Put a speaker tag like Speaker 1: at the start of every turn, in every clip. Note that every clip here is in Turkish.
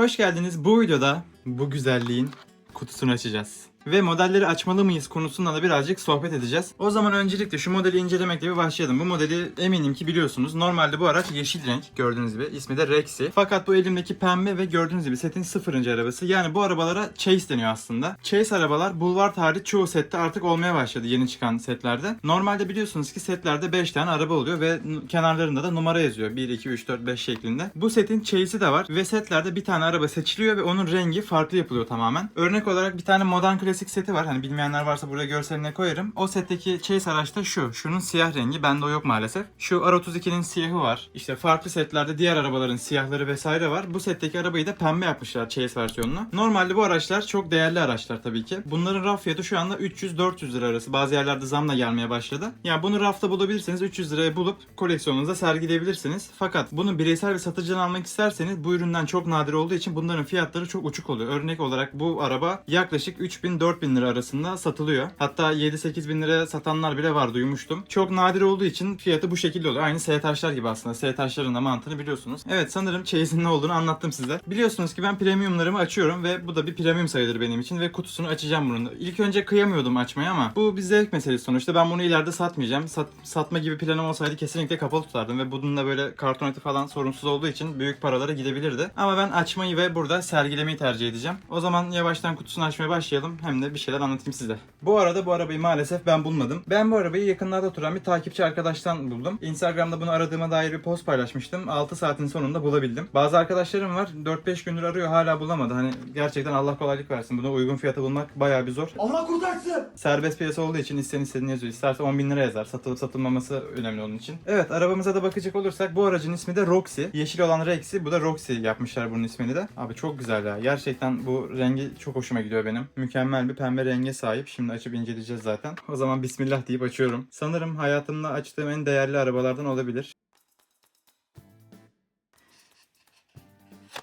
Speaker 1: Hoş geldiniz. Bu videoda bu güzelliğin kutusunu açacağız. Ve modelleri açmalı mıyız konusunda da birazcık sohbet edeceğiz. O zaman öncelikle şu modeli incelemekle bir başlayalım. Bu modeli eminim ki biliyorsunuz. Normalde bu araç yeşil renk gördüğünüz gibi. İsmi de Rexy. Fakat bu elimdeki pembe ve gördüğünüz gibi setin sıfırıncı arabası. Yani bu arabalara Chase deniyor aslında. Chase arabalar bulvar hariç çoğu sette artık olmaya başladı yeni çıkan setlerde. Normalde biliyorsunuz ki setlerde 5 tane araba oluyor ve kenarlarında da numara yazıyor. 1, 2, 3, 4, 5 şeklinde. Bu setin Chase'i de var ve setlerde bir tane araba seçiliyor ve onun rengi farklı yapılıyor tamamen. Örnek olarak bir tane modern klasik seti var. Hani bilmeyenler varsa buraya görseline koyarım. O setteki Chase araçta şu. Şunun siyah rengi. Bende o yok maalesef. Şu R32'nin siyahı var. İşte farklı setlerde diğer arabaların siyahları vesaire var. Bu setteki arabayı da pembe yapmışlar Chase versiyonunu. Normalde bu araçlar çok değerli araçlar tabii ki. Bunların raf fiyatı şu anda 300-400 lira arası. Bazı yerlerde zamla gelmeye başladı. Yani bunu rafta bulabilirseniz 300 liraya bulup koleksiyonunuza sergileyebilirsiniz. Fakat bunu bireysel bir satıcıdan almak isterseniz bu üründen çok nadir olduğu için bunların fiyatları çok uçuk oluyor. Örnek olarak bu araba yaklaşık 3000-4000 lira arasında satılıyor. Hatta 7-8 bin liraya satanlar bile var duymuştum. Çok nadir olduğu için fiyatı bu şekilde oluyor. Aynı S taşlar gibi aslında. S taşların da mantığını biliyorsunuz. Evet sanırım Chase'in ne olduğunu anlattım size. Biliyorsunuz ki ben premiumlarımı açıyorum ve bu da bir premium sayılır benim için ve kutusunu açacağım bunun. İlk önce kıyamıyordum açmaya ama bu bir zevk meselesi sonuçta. Ben bunu ileride satmayacağım. Sat- satma gibi planım olsaydı kesinlikle kapalı tutardım ve bununla böyle kartoneti falan sorunsuz olduğu için büyük paralara gidebilirdi. Ama ben açmayı ve burada sergilemeyi tercih edeceğim. O zaman yavaştan kutusunu açmaya başlayalım. Hem de bir şeyler anlatayım size. Bu arada bu arabayı maalesef ben bulmadım. Ben bu arabayı yakınlarda oturan bir takipçi arkadaştan buldum. Instagram'da bunu aradığıma dair bir post paylaşmıştım. 6 saatin sonunda bulabildim. Bazı arkadaşlarım var 4-5 gündür arıyor hala bulamadı. Hani gerçekten Allah kolaylık versin. Buna uygun fiyata bulmak bayağı bir zor.
Speaker 2: Allah kurtarsın.
Speaker 1: Serbest piyasa olduğu için isteyen istediğini yazıyor. İsterse 10 bin lira yazar. Satılıp satılmaması önemli onun için. Evet arabamıza da bakacak olursak bu aracın ismi de Roxy. Yeşil olan Rexy. Bu da Roxy yapmışlar bunun ismini de. Abi çok güzel ya. Gerçekten bu rengi çok hoşuma gidiyor benim. Mükemmel bir pembe renge sahip. Şimdi açıp inceleyeceğiz zaten. O zaman bismillah deyip açıyorum. Sanırım hayatımda açtığım en değerli arabalardan olabilir.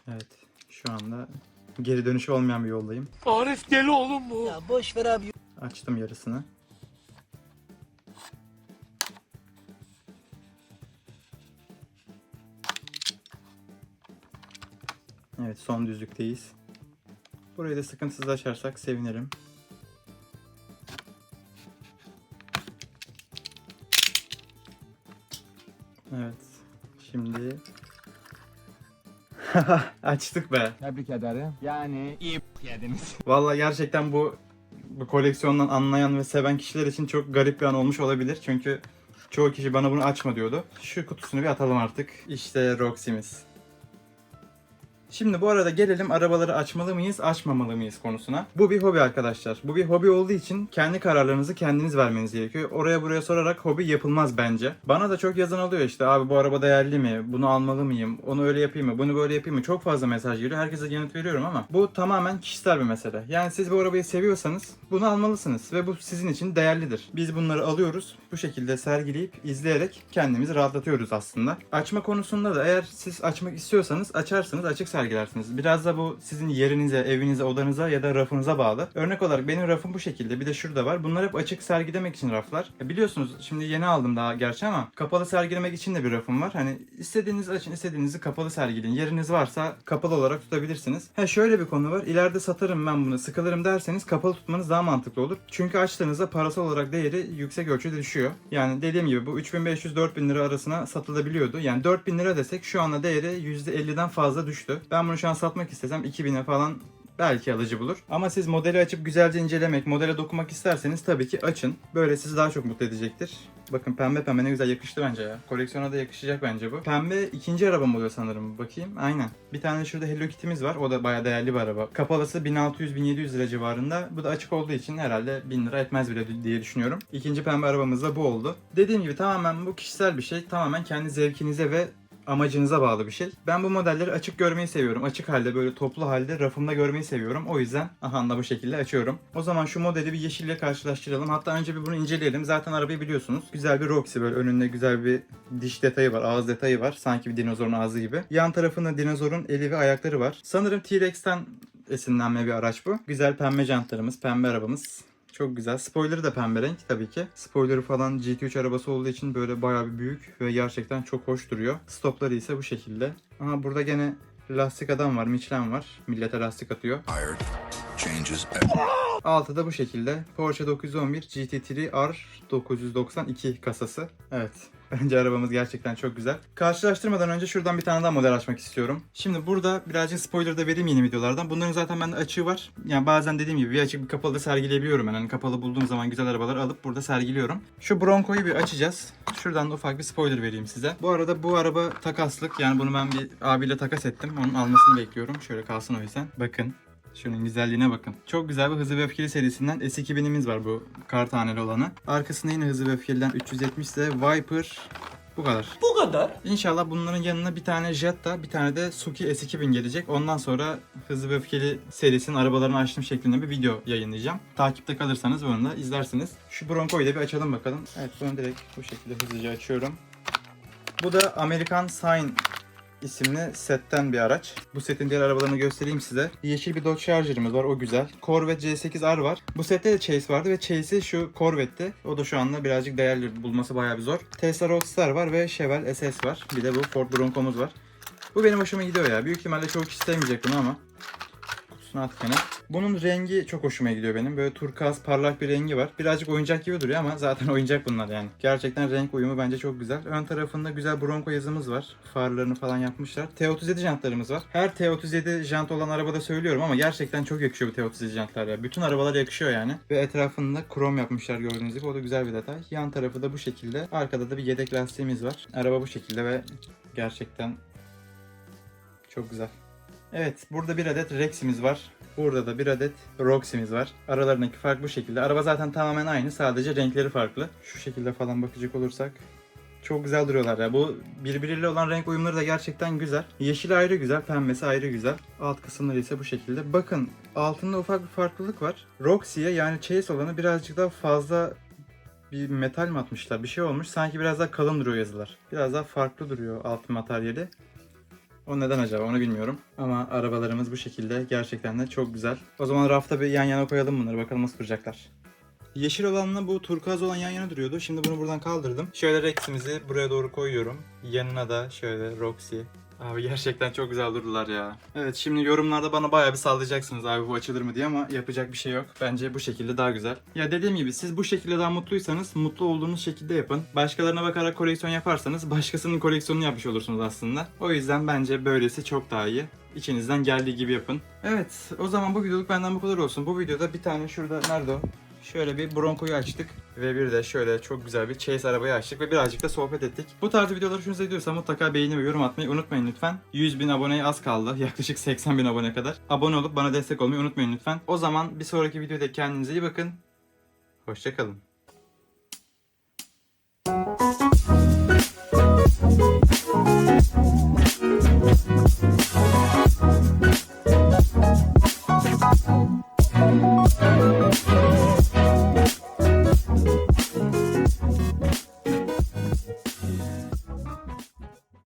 Speaker 1: Evet. Şu anda geri dönüşü olmayan bir yoldayım.
Speaker 2: Arif deli oğlum bu.
Speaker 3: Ya boş ver abi.
Speaker 1: Açtım yarısını. Evet son düzlükteyiz. Burayı da sıkıntısız açarsak sevinirim. Evet. Şimdi açtık be.
Speaker 2: Tebrik ederim. Yani iyi yediniz.
Speaker 1: Vallahi gerçekten bu bu koleksiyondan anlayan ve seven kişiler için çok garip bir an olmuş olabilir. Çünkü çoğu kişi bana bunu açma diyordu. Şu kutusunu bir atalım artık. İşte Roxy'miz. Şimdi bu arada gelelim arabaları açmalı mıyız, açmamalı mıyız konusuna. Bu bir hobi arkadaşlar. Bu bir hobi olduğu için kendi kararlarınızı kendiniz vermeniz gerekiyor. Oraya buraya sorarak hobi yapılmaz bence. Bana da çok yazan oluyor işte abi bu araba değerli mi? Bunu almalı mıyım? Onu öyle yapayım mı? Bunu böyle yapayım mı? Çok fazla mesaj geliyor. Herkese yanıt veriyorum ama bu tamamen kişisel bir mesele. Yani siz bu arabayı seviyorsanız bunu almalısınız ve bu sizin için değerlidir. Biz bunları alıyoruz. Bu şekilde sergileyip izleyerek kendimizi rahatlatıyoruz aslında. Açma konusunda da eğer siz açmak istiyorsanız açarsınız, açık sergilersiniz. Biraz da bu sizin yerinize, evinize, odanıza ya da rafınıza bağlı. Örnek olarak benim rafım bu şekilde. Bir de şurada var. Bunlar hep açık sergilemek için raflar. E biliyorsunuz şimdi yeni aldım daha gerçi ama kapalı sergilemek için de bir rafım var. Hani istediğinizi açın, istediğinizi kapalı sergileyin. Yeriniz varsa kapalı olarak tutabilirsiniz. Ha şöyle bir konu var. İleride satarım ben bunu, sıkılırım derseniz kapalı tutmanız daha mantıklı olur. Çünkü açtığınızda parasal olarak değeri yüksek ölçüde düşüyor. Yani dediğim gibi bu 3500-4000 lira arasına satılabiliyordu. Yani 4000 lira desek şu anda değeri %50'den fazla düştü. Ben bunu şu an satmak istesem 2000'e falan belki alıcı bulur. Ama siz modeli açıp güzelce incelemek, modele dokunmak isterseniz tabii ki açın. Böyle sizi daha çok mutlu edecektir. Bakın pembe pembe ne güzel yakıştı bence ya. Koleksiyona da yakışacak bence bu. Pembe ikinci arabam oluyor sanırım. Bakayım. Aynen. Bir tane şurada Hello Kitty'miz var. O da bayağı değerli bir araba. Kapalısı 1600-1700 lira civarında. Bu da açık olduğu için herhalde 1000 lira etmez bile diye düşünüyorum. İkinci pembe arabamız da bu oldu. Dediğim gibi tamamen bu kişisel bir şey. Tamamen kendi zevkinize ve amacınıza bağlı bir şey. Ben bu modelleri açık görmeyi seviyorum. Açık halde böyle toplu halde rafımda görmeyi seviyorum. O yüzden aha da bu şekilde açıyorum. O zaman şu modeli bir yeşille karşılaştıralım. Hatta önce bir bunu inceleyelim. Zaten arabayı biliyorsunuz. Güzel bir Roxy böyle önünde güzel bir diş detayı var. Ağız detayı var. Sanki bir dinozorun ağzı gibi. Yan tarafında dinozorun eli ve ayakları var. Sanırım T-Rex'ten esinlenme bir araç bu. Güzel pembe jantlarımız, pembe arabamız. Çok güzel. Spoiler'ı da pembe renk tabii ki. Spoiler'ı falan GT3 arabası olduğu için böyle bayağı bir büyük ve gerçekten çok hoş duruyor. Stopları ise bu şekilde. Ama burada gene Lastik adam var, Michelin var. Millete lastik atıyor.
Speaker 3: Hired. Changes
Speaker 1: Altı da bu şekilde. Porsche 911 GT3 R992 kasası. Evet. Bence arabamız gerçekten çok güzel. Karşılaştırmadan önce şuradan bir tane daha model açmak istiyorum. Şimdi burada birazcık spoiler da vereyim yeni videolardan. Bunların zaten bende açığı var. Yani bazen dediğim gibi bir açık bir kapalı da sergileyebiliyorum. Yani kapalı bulduğum zaman güzel arabaları alıp burada sergiliyorum. Şu Bronco'yu bir açacağız. Şuradan da ufak bir spoiler vereyim size. Bu arada bu araba takaslık. Yani bunu ben bir abiyle takas ettim. Onun almasını bekliyorum. Şöyle kalsın o yüzden. Bakın. Şunun güzelliğine bakın. Çok güzel bir Hızlı ve Öfkeli serisinden S2000'imiz var bu kar taneli olanı. Arkasında yine Hızlı ve Öfkeli'den 370 ise Viper bu kadar.
Speaker 2: Bu kadar.
Speaker 1: İnşallah bunların yanına bir tane Jetta, bir tane de Suki S2000 gelecek. Ondan sonra Hızlı ve Öfkeli serisinin arabalarını açtım şeklinde bir video yayınlayacağım. Takipte kalırsanız bunu da izlersiniz. Şu Bronco'yu da bir açalım bakalım. Evet bunu direkt bu şekilde hızlıca açıyorum. Bu da American Sign isimli setten bir araç. Bu setin diğer arabalarını göstereyim size. Yeşil bir Dodge Charger'ımız var o güzel. Corvette C8R var. Bu sette de Chase vardı ve Chase'i şu Corvette'ti. O da şu anda birazcık değerli bulması bayağı bir zor. Tesla Roadster var ve Chevelle SS var. Bir de bu Ford Bronco'muz var. Bu benim hoşuma gidiyor ya. Büyük ihtimalle çok kişi sevmeyecek bunu ama. Kutusuna at gene. Bunun rengi çok hoşuma gidiyor benim. Böyle turkuaz parlak bir rengi var. Birazcık oyuncak gibi duruyor ama zaten oyuncak bunlar yani. Gerçekten renk uyumu bence çok güzel. Ön tarafında güzel Bronco yazımız var. Farlarını falan yapmışlar. T37 jantlarımız var. Her T37 jant olan arabada söylüyorum ama gerçekten çok yakışıyor bu T37 jantlar ya. Bütün arabalar yakışıyor yani. Ve etrafında krom yapmışlar gördüğünüz gibi. O da güzel bir detay. Yan tarafı da bu şekilde. Arkada da bir yedek lastiğimiz var. Araba bu şekilde ve gerçekten çok güzel. Evet, burada bir adet Rex'imiz var. Burada da bir adet Roxy'miz var. Aralarındaki fark bu şekilde. Araba zaten tamamen aynı, sadece renkleri farklı. Şu şekilde falan bakacak olursak çok güzel duruyorlar ya. Bu birbiriyle olan renk uyumları da gerçekten güzel. Yeşil ayrı güzel, pembesi ayrı güzel. Alt kısımları ise bu şekilde. Bakın altında ufak bir farklılık var. Roxy'ye yani Chase olanı birazcık daha fazla bir metal mi atmışlar? Bir şey olmuş. Sanki biraz daha kalın duruyor yazılar. Biraz daha farklı duruyor alt materyali. O neden acaba onu bilmiyorum. Ama arabalarımız bu şekilde gerçekten de çok güzel. O zaman rafta bir yan yana koyalım bunları bakalım nasıl duracaklar. Yeşil olanla bu turkuaz olan yan yana duruyordu. Şimdi bunu buradan kaldırdım. Şöyle Rex'imizi buraya doğru koyuyorum. Yanına da şöyle Roxy. Abi gerçekten çok güzel durdular ya. Evet şimdi yorumlarda bana bayağı bir sallayacaksınız abi bu açılır mı diye ama yapacak bir şey yok. Bence bu şekilde daha güzel. Ya dediğim gibi siz bu şekilde daha mutluysanız mutlu olduğunuz şekilde yapın. Başkalarına bakarak koleksiyon yaparsanız başkasının koleksiyonunu yapmış olursunuz aslında. O yüzden bence böylesi çok daha iyi. İçinizden geldiği gibi yapın. Evet o zaman bu videoluk benden bu kadar olsun. Bu videoda bir tane şurada nerede o? Şöyle bir Bronco'yu açtık ve bir de şöyle çok güzel bir Chase arabayı açtık ve birazcık da sohbet ettik. Bu tarz videoları hoşunuza gidiyorsa mutlaka beğeni ve yorum atmayı unutmayın lütfen. 100 bin aboneye az kaldı. Yaklaşık 80 bin abone kadar. Abone olup bana destek olmayı unutmayın lütfen. O zaman bir sonraki videoda kendinize iyi bakın. Hoşçakalın.